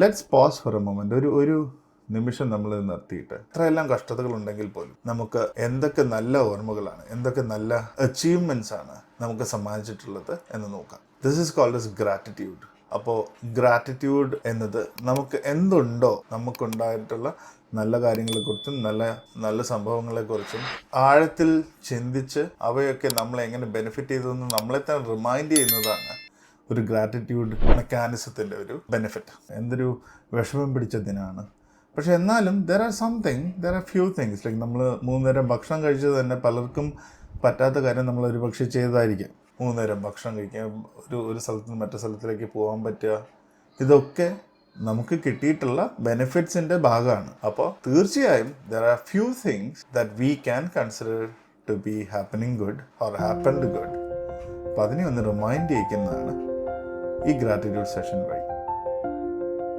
Let's pause for a moment ഒരു ഒരു നിമിഷം നമ്മൾ നിർത്തിയിട്ട്. എത്രയെല്ലാം കഷ്ടതകൾ ഉണ്ടെങ്കിൽ പോലും നമുക്ക് എന്തൊക്കെ നല്ല ഓർമ്മകളാണ് എന്തൊക്കെ നല്ല അച്ചീവ്മെന്റ്സ് ആണ് നമുക്ക് സമ്മാനിച്ചിട്ടുള്ളത് എന്ന് നോക്കാം. This is called as gratitude അപ്പോൾ ഗ്രാറ്റിറ്റ്യൂഡ് എന്നത് നമുക്ക് എന്തുണ്ടോ നമുക്കുണ്ടായിട്ടുള്ള നല്ല കാര്യങ്ങളെക്കുറിച്ചും നല്ല നല്ല സംഭവങ്ങളെക്കുറിച്ചും ആഴത്തിൽ ചിന്തിച്ച് അവയൊക്കെ നമ്മളെ എങ്ങനെ ബെനിഫിറ്റ് ചെയ്തതെന്ന് നമ്മളെ തന്നെ റിമൈൻഡ് ചെയ്യുന്നതാണ് ഒരു ഗ്രാറ്റിറ്റ്യൂഡ് മെക്കാനിസത്തിന്റെ ഒരു ബെനിഫിറ്റ് എന്തൊരു വിഷമം പിടിച്ച ദിനമാണ് പക്ഷേ എന്നാലും there are something there are few things like നമ്മൾ മൂന്ന് നേരം ഭക്ഷണം കഴിച്ചത് തന്നെ പലർക്കും പറ്റാത്ത കാര്യം നമ്മൾ ഒരു പക്ഷേ ചെയ്തതായിരിക്കും. മൂന്ന് നേരം ഭക്ഷണം കഴിക്കുക ഒരു ഒരു സ്ഥലത്ത് നിന്ന് മറ്റു സ്ഥലത്തിലേക്ക് പോകാൻ പറ്റുക. ഇതൊക്കെ നമുക്ക് കിട്ടിയിട്ടുള്ള ബെനിഫിറ്റ്സിന്റെ ഭാഗമാണ്. അപ്പോൾ തീർച്ചയായും there are few things that we can consider to be happening good or happened good അപ്പോൾ അതിനെ ഒന്ന് റിമൈൻഡ് ചെയ്യിക്കുന്നതാണ് ഈ ഗ്രാറ്റിറ്റ്യൂഡ് സെഷൻ വഴി.